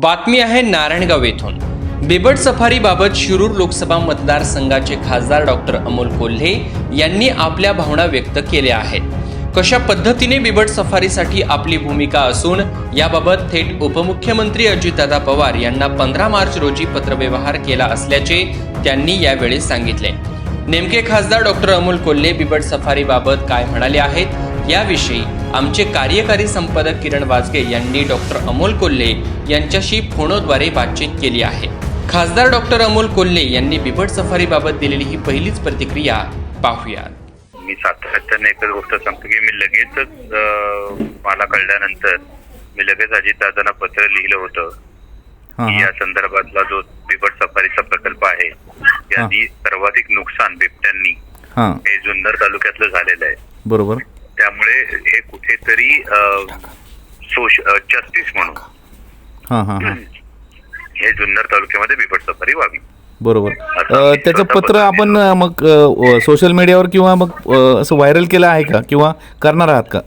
बातमी आहे नारायणगाव येथून. बिबट सफारीबाबत शिरूर लोकसभा मतदारसंघाचे खासदार डॉक्टर अमोल कोल्हे यांनी आपल्या भावना व्यक्त केल्या आहेत. कशा पद्धतीने बिबट सफारीसाठी आपली भूमिका असून याबाबत थेट उपमुख्यमंत्री अजितदादा पवार यांना पंधरा मार्च रोजी पत्रव्यवहार केला असल्याचे त्यांनी यावेळी सांगितले. नेमके खासदार डॉक्टर अमोल कोल्हे बिबट सफारीबाबत काय म्हणाले आहेत याविषयी आमचे कार्यकारी संपादक किरण वाजगे यांनी डॉक्टर अमोल कोल्हे यांच्याशी फोनद्वारे बातचीत केली आहे. खासदार डॉक्टर अमोल कोल्हे यांनी बिबट सफारीबाबत दिलेली ही पहिलीच प्रतिक्रिया पाहूयात. मी सातत्याने एकच गोष्ट सांगतो की मी लगेचच अं, मला कळल्यानंतर मी लगेच अजितदादांना पत्र लिहिलं होतं. हा की या संदर्भातला जो बिबट सफारीचा प्रकल्प आहे त्याची सर्वाधिक नुकसान बिबट्यांनी हा. हे जुन्नर तालुक्यातलं झालेलं आहे. बरोबर. त्यामुळे हे कुठेतरी जस्टिस म्हणून. हा जुन्नर तालुक्यामध्ये बिबट सफारी व्हावी बरोबर. त्याचं पत्र आपण मग सोशल मीडियावर किंवा मग असं व्हायरल केलं आहे का? किंवा करणार आहात का?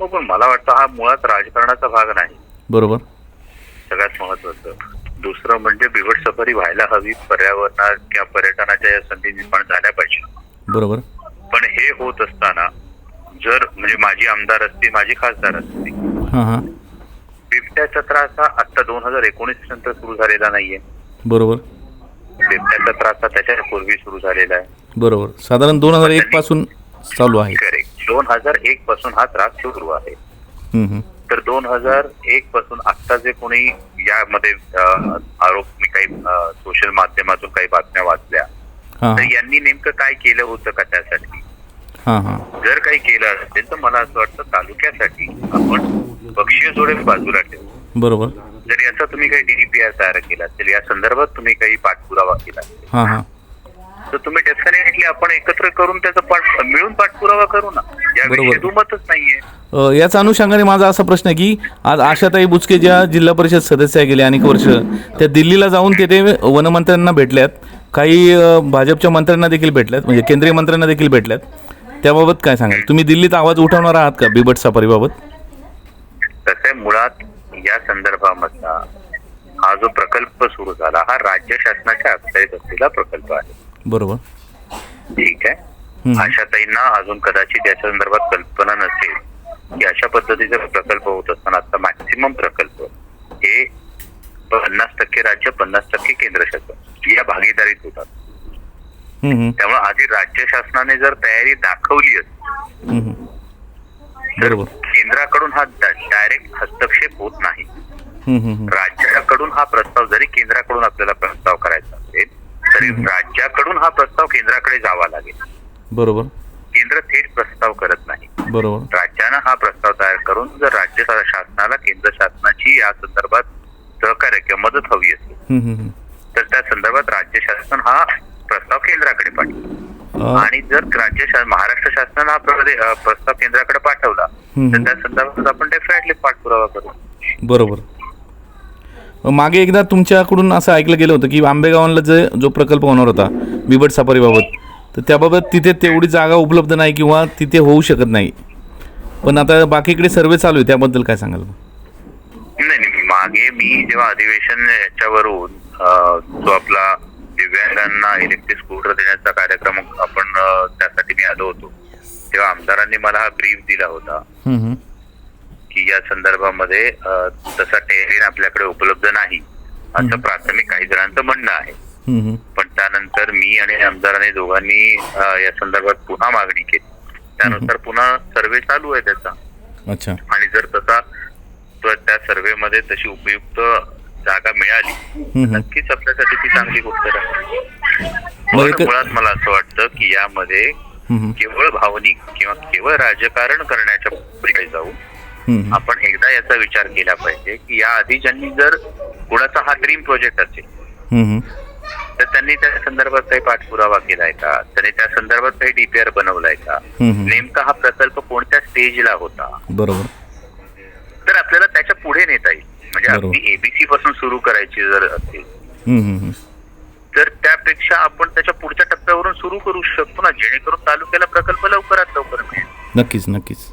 हो पण मला वाटतं हा मुळात राजकारणाचा भाग नाही. बरोबर. सगळ्यात महत्वाचं दुसरं म्हणजे बिबट सफारी व्हायला हवी पर्यावरणात किंवा पर्यटनाच्या या संधी निर्माण झाल्या पाहिजे. बरोबर. पण हे होत असताना जर म्हणजे माझी आमदार असते माझी खासदार असते. हां हां. बिबट्याचा त्रास हा आता दोन हजार एकोणीस नंतर सुरू झालेला नाहीये. बरोबर. बिबट्याचा त्रास हा त्याच्या पूर्वी सुरू झालेला आहे. बरोबर. साधारण दोन हजार एक पासून चालू आहे. करेक्ट दोन हजार एक पासून हा त्रास सुरू आहे. तर दोन हजार एक पासून आता जे कोणी यामध्ये आरोप मी काही सोशल माध्यमातून काही बातम्या वाचल्या तर यांनी नेमकं काय केलं होतं का त्यासाठी? हां हां. जर काही केलं असेल तर मला असं वाटतं तालुक्यासाठी आपण पक्षीय जोडे बाजूला ठेवू बरोबर. जर याचा तुम्ही काही डीपीआर तयार केला असेल या संदर्भात तुम्ही काही पाठपुरावा केला असेल. हां हां. तर तुम्ही डेफिनेटली आपण एकत्र करून त्याचा पाठ मिळून पाठपुरावा करू ना. याविषयी बरोबर. दुमतच नाहीये. अ, याच अनुषंगाने माझा असा प्रश्न आहे की आज आशाताई बुचके ज्या जिल्हा परिषद सदस्य गेले अनेक वर्ष त्या दिल्लीला जाऊन तेथे वनमंत्र्यांना भेटल्यात. काही अ, भाजपच्या मंत्र्यांना देखील भेटल्यात म्हणजे केंद्रीय मंत्र्यांना देखील भेटल्यात. त्याबाबत काय सांगाल? तुम्ही दिल्लीत आवाज उठवणार आहात का बिबट सफारीबाबत? तसे मुळात या संदर्भामधला हा जो प्रकल्प सुरू झाला हा राज्य शासनाच्या अखत्यारीत असलेला प्रकल्प आहे. बरोबर. ठीक आहे. आशाताईंना अजून कदाचित याच्या संदर्भात कल्पना नसेल की अशा पद्धतीचे प्रकल्प होत असताना आता मॅक्सिमम प्रकल्प हे पन्नास टक्के राज्य पन्नास टक्के केंद्र शासन या भागीदारीत होतात. त्यामुळे आधी राज्य शासनाने जर तयारी दाखवली असती. तर केंद्राकडून हा डायरेक्ट हस्तक्षेप होत नाही. राज्याकडून हा प्रस्ताव जरी केंद्राकडून आपल्याला प्रस्ताव करायचा असेल तरी राज्याकडून हा प्रस्ताव केंद्राकडे जावा लागेल. बरोबर. केंद्र थेट प्रस्ताव करत नाही. बरोबर. राज्यानं हा प्रस्ताव तयार करून जर राज्य शासनाला केंद्र शासनाची या संदर्भात सहकार्य किंवा मदत हवी असेल. तर त्या संदर्भात राज्य शासन हा केंद्राकडे पाठवेल आणि जर राज्य महाराष्ट्र शासनानं हा प्रस्ताव केंद्राकडे पाठवला. तर त्या संदर्भात आपण डेफिनेटली पाठपुरावा करू. बरोबर. मागे एकदा तुमच्याकडून असं ऐकलं गेलं होतं की आंबेगावांना जे जो प्रकल्प होणार होता बिबट सफारीबाबत तर त्याबाबत तिथे तेवढी जागा उपलब्ध नाही किंवा तिथे होऊ शकत नाही. पण आता बाकीकडे सर्वे चालू आहे त्याबद्दल काय सांगाल नाही नाही मागे मी जेव्हा अधिवेशन याच्यावरून जो आपला दिव्यांगांना इलेक्ट्रिक स्कूटर देण्याचा कार्यक्रम आपण त्यासाठी मी आलो होतो. तेव्हा आमदारांनी मला हा ब्रीफ दिला होता. की या संदर्भामध्ये तसा टेरिन आपल्याकडे उपलब्ध नाही. असं प्राथमिक काही जणांचं म्हणणं आहे. पण त्यानंतर मी आणि आमदारांनी दोघांनी या संदर्भात पुन्हा मागणी केली. त्यानुसार पुन्हा सर्वे चालू आहे त्याचा. अच्छा. आणि जर तसा त्या सर्वे मध्ये तशी उपयुक्त जागा मिळाली. नक्कीच आपल्यासाठी ती चांगली गोष्ट राहील एक- मुळात मला असं वाटतं की यामध्ये. केवळ भावनिक किंवा केवळ राजकारण करण्याच्या पुढे जाऊ. आपण एकदा याचा विचार केला पाहिजे की या आधी ज्यांनी जर कुणाचा हा ड्रीम प्रोजेक्ट असेल. तर त्यांनी त्या संदर्भात काही पाठपुरावा केलाय का त्यांनी त्या संदर्भात काही डीपीआर बनवलाय का. नेमका हा प्रकल्प कोणत्या स्टेजला होता बरोबर तर आपल्याला त्याच्या पुढे नेता येईल म्हणजे बरोबर. अगदी एबीसी पासून सुरू करायची जर असेल हम्म, हम्म, हम्म. तर त्यापेक्षा आपण त्याच्या पुढच्या टप्प्यावरून सुरू करू शकतो ना जेणेकरून तालुक्याला प्रकल्प लवकरात लवकर मिळेल नक्कीच नक्कीच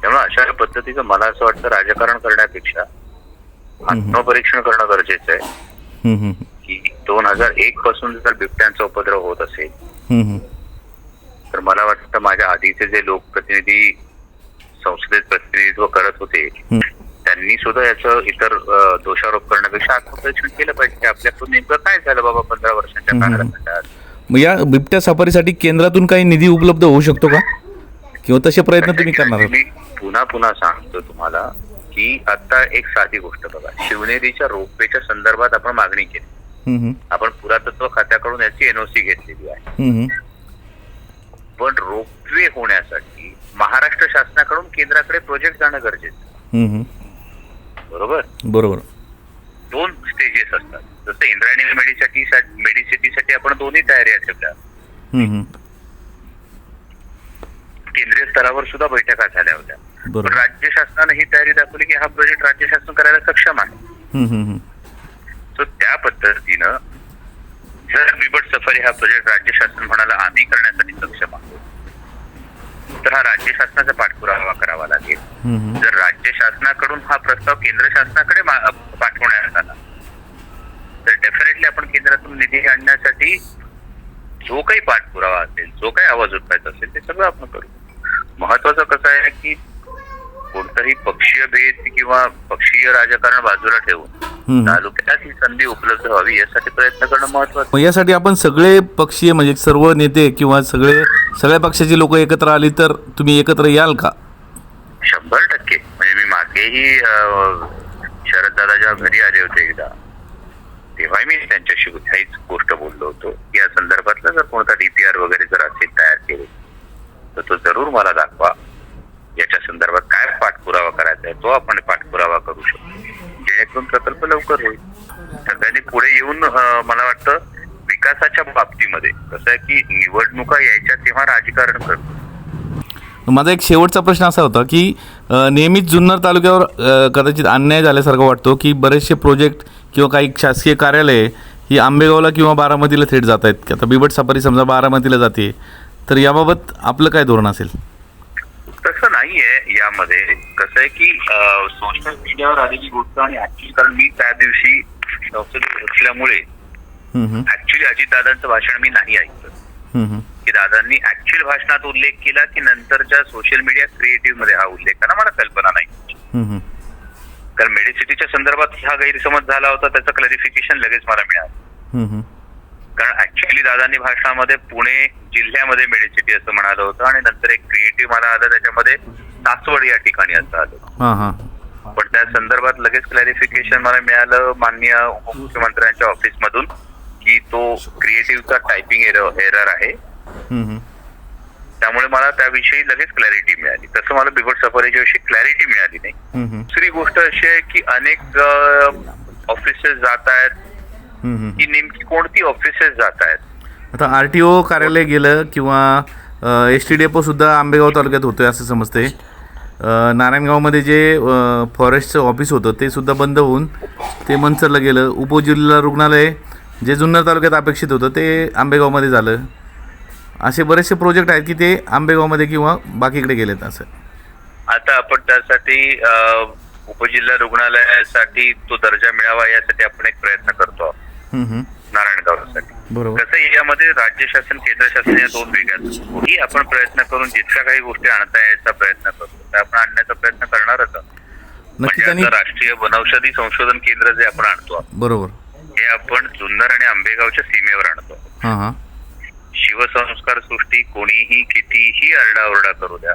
त्यामुळे अशा पद्धतीचं मला असं वाटतं राजकारण करण्यापेक्षा आत्मपरीक्षण करणं गरजेचं आहे हम्म, हम्म, की दोन हजार एक पासून जर बिबट्यांचा उपद्रव होत असेल हम्म, हम्म. तर मला वाटतं माझ्या आधीचे जे लोकप्रतिनिधी संसदेत प्रतिनिधित्व करत होते हम्म. त्यांनी सुद्धा याचं इतर दोषारोप करण्यापेक्षा आत्मपरीक्षण केलं पाहिजे. की आपल्याकडून नेमकं काय झालं बाबा पंधरा वर्षाच्या. काळात? या बिबट्या सफारीसाठी केंद्रातून काही निधी उपलब्ध होऊ शकतो का? किंवा तसे प्रयत्न तुम्ही करणार मी पुन्हा पुन्हा सांगतो तुम्हाला की आता एक साधी गोष्ट बघा. शिवनेरीच्या रोपवेच्या संदर्भात आपण मागणी केली. आपण पुरातत्व खात्याकडून याची एनओसी घेतलेली आहे. पण रोपवे होण्यासाठी महाराष्ट्र शासनाकडून केंद्राकडे प्रोजेक्ट जाणं गरजेचं. बरोबर? बरोबर. दोन स्टेजेस असतात. जसं इंद्रायणी मेडिसिटी मेडिसिटीसाठी आपण दोन्ही तयाऱ्या ठेवल्या. केंद्रीय स्तरावर सुद्धा बैठका झाल्या होत्या. पण राज्य शासनाने ही तयारी दाखवली की हा प्रोजेक्ट राज्य शासन करायला सक्षम आहे. सो त्या पद्धतीनं जर बिबट सफारी हा प्रोजेक्ट राज्य शासन म्हणाला आम्ही करण्यासाठी सक्षम आहोत. तर हा राज्य शासनाचा पाठपुरावा करावा लागेल. जर राज्य शासनाकडून हा प्रस्ताव केंद्र शासनाकडे पाठवण्यात आला तर डेफिनेटली आपण केंद्रातून निधी आणण्यासाठी जो काही पाठपुरावा असेल जो काही आवाज उठवायचा असेल ते सगळं आपण करू महत्वाचं कसं आहे की कोणताही पक्षीय भेद किंवा पक्षीय राजकारण बाजूला ठेवून. तालुक्यात ही संधी उपलब्ध व्हावी यासाठी प्रयत्न करणं महत्वाचं यासाठी आपण सगळे पक्षीय म्हणजे सर्व नेते किंवा सगळे सगळ्या पक्षाची लोक एकत्र आली तर तुम्ही एकत्र याल का? शंभर टक्के. म्हणजे मी मागेही शरद जेव्हा घरी आले होते एकदा तेव्हाही मी त्यांच्याशी ह्याच गोष्ट बोललो होतो. या संदर्भातला जर कोणता डीपीआर वगैरे जर असेल तयार केले तर तो जरूर मला दाखवा. याच्या संदर्भात काय पाठपुरावा करायचा आहे तो आपण पाठपुरावा करू शकतो. जेणेकरून प्रकल्प लवकर होईल. सगळ्यांनी पुढे येऊन मला वाटतं विकासाच्या बाबतीमध्ये. कसं आहे की निवडणुका यायच्या तेव्हा राजकारण करतो. माझा एक शेवटचा प्रश्न असा होता की नेहमीच जुन्नर तालुक्यावर कदाचित अन्याय झाल्यासारखं वाटतो की बरेचसे प्रोजेक्ट किंवा काही शासकीय कार्यालये ही आंबेगावला किंवा बारामतीला थेट जात आहेत. आता बिबट सफारी समजा बारामतीला जाते. तर याबाबत आपलं काय धोरण असेल? तसं नाहीये यामध्ये. कसं आहे की सोशल मीडियावर आलेली गोष्ट आणि ऍक्च्युली कारण मी त्या दिवशी असल्यामुळे ऍक्च्युली अजितदादांचं भाषण मी नाही ऐकलं. की दादांनी ऍक्च्युअल भाषणात उल्लेख केला की नंतरच्या सोशल मीडिया क्रिएटिव्हमध्ये हा उल्लेख. करा मला कल्पना नाही. कारण मेडिसिटीच्या संदर्भात हा गैरसमज झाला होता त्याचं क्लॅरिफिकेशन लगेच मला मिळालं. कारण ऍक्च्युअली दादांनी भाषणामध्ये पुणे जिल्ह्यामध्ये मेडिसिटी असं म्हणालं होतं आणि नंतर एक क्रिएटिव्ह मला आलं त्याच्यामध्ये सासवड या ठिकाणी असं आलं. पण त्या संदर्भात लगेच क्लॅरिफिकेशन मला मिळालं माननीय उपमुख्यमंत्र्यांच्या ऑफिस मधून. की तो क्रिएटिव्हचा टायपिंग एरर आहे. हम्म, हम्म. त्यामुळे मला त्याविषयी लगेच क्लॅरिटी मिळाली. तसं मला बिबट सफारीच्या विषयी क्लॅरिटी मिळाली नाही. दुसरी गोष्ट अशी आहे की अनेक ऑफिसेस जात आहेत. की नेमकी कोणती ऑफिसेस जात आहेत? आता आर टी ओ कार्यालय गेलं किंवा एस टी डेपोसुद्धा आंबेगाव तालुक्यात होतं असं समजते. नारायणगावमध्ये जे फॉरेस्टचं ऑफिस होतं ते सुद्धा बंद होऊन ते मनसरला गेलं. उपजिल्हा रुग्णालय जे जुन्नर तालुक्यात अपेक्षित होतं ते आंबेगावमध्ये झालं. असे बरेचसे प्रोजेक्ट आहेत की ते आंबेगावमध्ये किंवा बाकीकडे गेलेत असं. आता आपण त्यासाठी उपजिल्हा रुग्णालयासाठी तो दर्जा मिळावा यासाठी आपण एक प्रयत्न करतो. नारायणगावसाठी. बरोबर. कसं यामध्ये राज्य शासन केंद्र शासन या दोन वेगळ्या ही आपण प्रयत्न करून जितक्या काही गोष्टी आणता यायचा प्रयत्न करतो. त्या आपण आणण्याचा प्रयत्न करणारच म्हणजे राष्ट्रीय वनौषधी संशोधन केंद्र जे आपण आणतो. बरोबर. हे आपण जुन्नर आणि आंबेगावच्या सीमेवर आणतो. हां हां. शिवसंस्कार सृष्टी कोणीही कितीही आरडाओरडा करू द्या.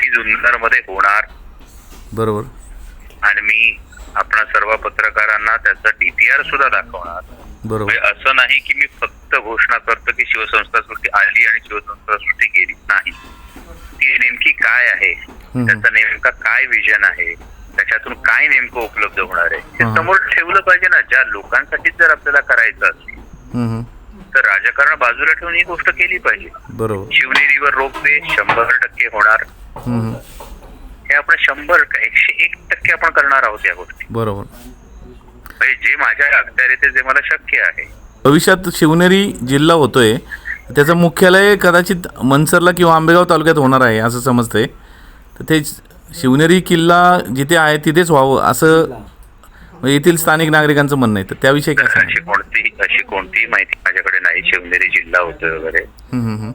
ही जुन्नरमध्ये होणार. बरोबर. आणि मी आपणा सर्व पत्रकारांना त्याचा डीपीआर सुद्धा दाखवणार. बरोबर. म्हणजे असं नाही की मी फक्त घोषणा करतो की शिवसंस्कार सृष्टी आली आणि शिवसंस्कार सृष्टी गेली. नाही. ती नेमकी काय आहे? त्याचा नेमका काय विजन आहे? त्याच्यातून काय नेमकं उपलब्ध होणार आहे? हे हा. समोर ठेवलं पाहिजे ना. ज्या लोकांसाठी जर आपल्याला करायचं असेल. तर राजकारण बाजूला ठेवून ही गोष्ट केली पाहिजे. बरोबर. शिवनेरीवर रोपवे शंभर टक्के होणार. हे आपण शंभर एकशे एक टक्के आपण करणार आहोत या गोष्टी. बरोबर. म्हणजे जे माझ्या अखत्यार येते जे मला शक्य आहे. भविष्यात शिवनेरी जिल्हा होतोय त्याचं मुख्यालय कदाचित मनसरला किंवा आंबेगाव तालुक्यात होणार आहे असं समजतंय. तर ते शिवनेरी किल्ला जिथे आहे तिथेच व्हावं असं मग येथील स्थानिक नागरिकांचं म्हणणं आहे. तर त्याविषयी काय अशी कोणती अशी कोणतीही माहिती माझ्याकडे नाही. शिवनेरी जिल्हा होतं वगैरे. हम्म, हम्म, हम्म.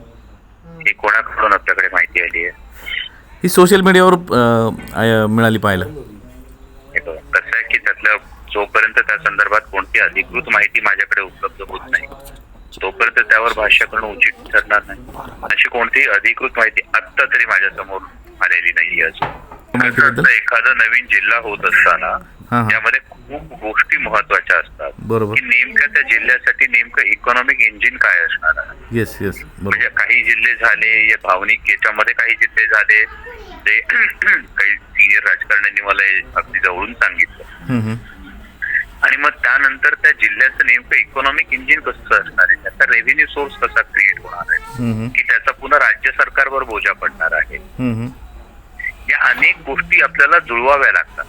ही कोणाकडून आपल्याकडे माहिती आली आहे? ही सोशल मीडियावर अं, आय- मिळाली पाहायला. हे बघा, कसं आहे की त्यातलं जोपर्यंत त्या संदर्भात कोणती अधिकृत माहिती माझ्याकडे उपलब्ध होत नाही तोपर्यंत त्यावर भाष्य करणं उचित ठरणार नाही. अशी कोणतीही अधिकृत माहिती आत्ता तरी माझ्यासमोर आलेली नाही अजून. एखादा नवीन जिल्हा होत असताना. त्यामध्ये खूप गोष्टी महत्त्वाच्या असतात. बरोबर. की नेमक्या त्या जिल्ह्यासाठी नेमकं इकॉनॉमिक इंजिन काय असणार आहे? येस येस म्हणजे काही जिल्हे झाले या भावनिक याच्यामध्ये काही जिल्हे झाले ते काही सिनियर राजकारण्यांनी मला अगदी जवळून सांगितलं. आणि मग त्यानंतर त्या जिल्ह्याचं नेमकं इकॉनॉमिक इंजिन कसं असणार आहे? त्याचा रेव्हेन्यू सोर्स कसा क्रिएट होणार आहे. की त्याचा पुन्हा राज्य सरकारवर बोजा पडणार आहे. या अनेक गोष्टी आपल्याला जुळवाव्या लागतात.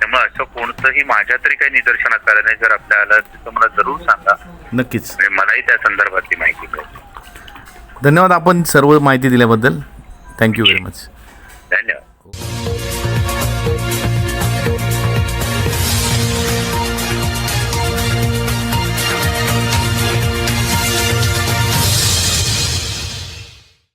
त्यामुळे असं कोणतंही माझ्या तरी काही निदर्शनात आलं नाही. जर आपल्याला तर मला जरूर सांगा. नक्कीच. म्हणजे मलाही त्या संदर्भातली माहिती मिळेल. धन्यवाद आपण सर्व माहिती दिल्याबद्दल. थँक्यू व्हेरी मच धन्यवाद.